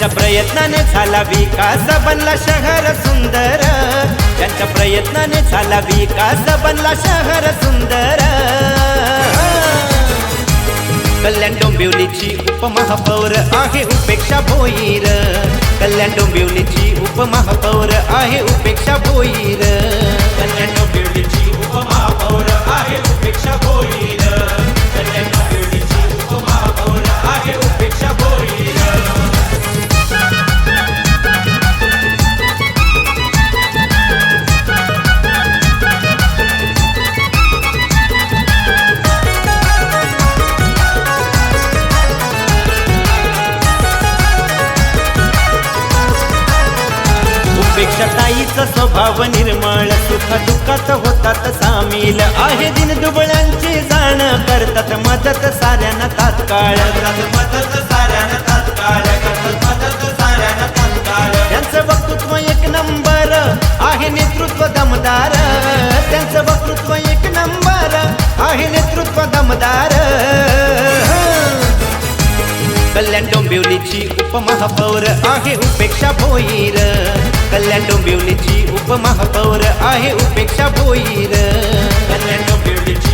झाला विकास बनला शहर सुंदर. त्यांच्या प्रयत्नाने झाला विकास बनला शहर सुंदर. कल्याण डोंबिवलीची उपमहापौर आहे उपेक्षा भोईर. कल्याण डोंबिवलीची उपमहापौर आहे उपेक्षा भोईर. ताईचा स्वभाव निर्मळ सुख दुःखात होतात सामील. आहे दिन दुबळ्यांची जाण करतात मदत साऱ्यांना तात्काळ. मदत साऱ्यांना तात्काळ करतात मदत साऱ्यांना तात्काळ. त्यांचं वक्तृत्व एक नंबर आहे नेतृत्व दमदार. त्यांचं वक्तृत्व एक नंबर आहे नेतृत्व दमदार. कल्याण डोंबिवलीची उपमहापौर आहे उपेक्षा भोईर. कल्याण डोंबिवलीची उपमहापौर आहे उपेक्षा भोईर कल्याण डोंबिवलीची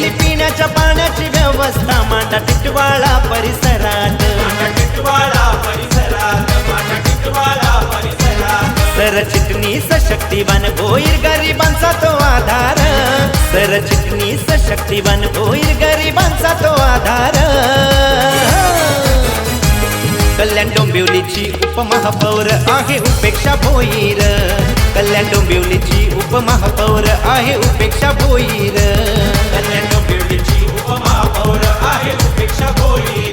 केली पिण्याच्या पाण्याची व्यवस्था मांडा टिटवाळा परिसरात. टिटवाळा परिसरात टिटवाळा परिसरात. सर चिटणीस शक्तिवान भोईर गरिबांचा तो आधार. सर चिटणीस शक्तिवान भोईर गरिबांचा तो आधार. कल्याण डोंबिवलीची उपमहापौर आहे उपेक्षा भोईर. कल्याण डोंबिवलीची उपमहापौर आहे उपेक्षा भोईर. कल्याण डोंबिवलीची उपमहापौर आहे उपेक्षा भोईर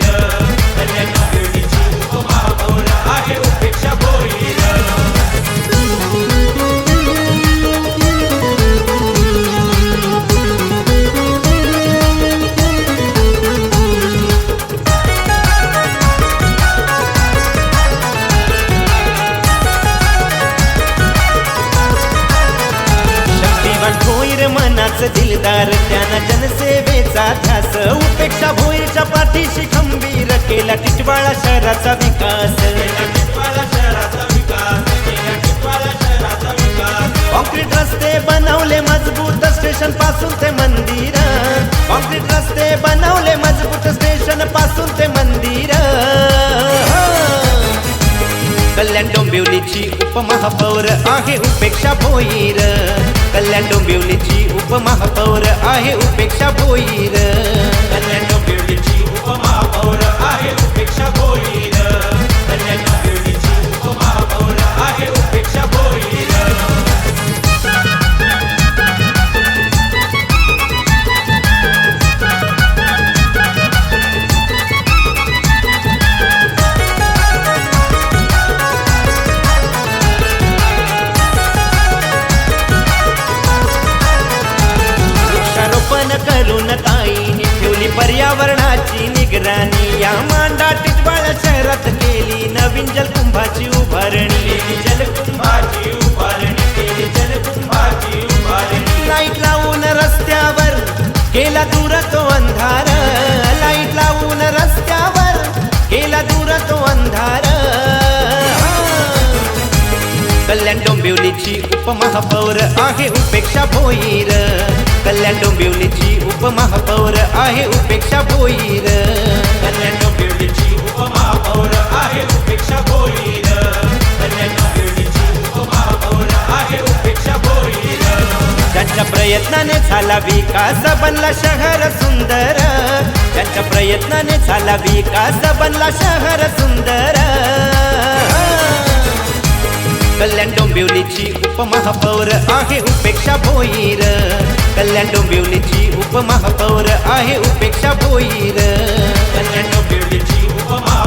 भोईर दिलदार त्यानं जनसेवेचा ध्यास उपेक्षा भोईरच्या पाठीशी खंबीर केला टिटवाळा शहराचा विकास. कॉन्क्रीट रस्ते बनवले मजबूत स्टेशनपासून ते मंदिर. कॉन्क्रीट रस्ते बनवले मजबूत स्टेशनपासून ते मंदिर. कल्याण डोंबिवलीची उपमहापौर आहे उपेक्षा भोईर. कल्याण डोंबिवलीची उपमहापौर आहे उपेक्षा भोईर. कल्याण डोंबिवलीची उपमहापौर आहे उपेक्षा भोईर. करून ताईने ठेवली पर्यावरणाची निगराणी. या मांडा टिटवाळ शहरात केली नवीन जलकुंभाची उभारणी. जलकुंभाची उभारणी. जलकुंभाची उभारणी. लाइट लावून रस्त्यावर केला दूर तो अंधार. लाइट लावून रस्त्यावर केला दूर तो अंधार. कल्याण डोंबिवलीची उपमहापौर आहे उपेक्षा भोईर. कल्याण डोंबिवलीची उपमहापौर आहे उपेक्षा भोईर. कल्याण डोंबिवलीची उपमहापौर आहे उपेक्षा भोईर. कल्याण डोंबिवलीची उपमहापौर आहे उपेक्षा भोईर. त्यांच्या प्रयत्नाने झाला विकास बनला शहर सुंदर. त्यांच्या प्रयत्नाने झाला विकास बनला शहर सुंदर. कल्याण डोंबिवलीची उपमहापौर आहे उपेक्षा भोईर. कल्याण डोंबिवलीची उपमहापौर आहे उपेक्षा भोईर. कल्याण डोंबिवलीची उपमहा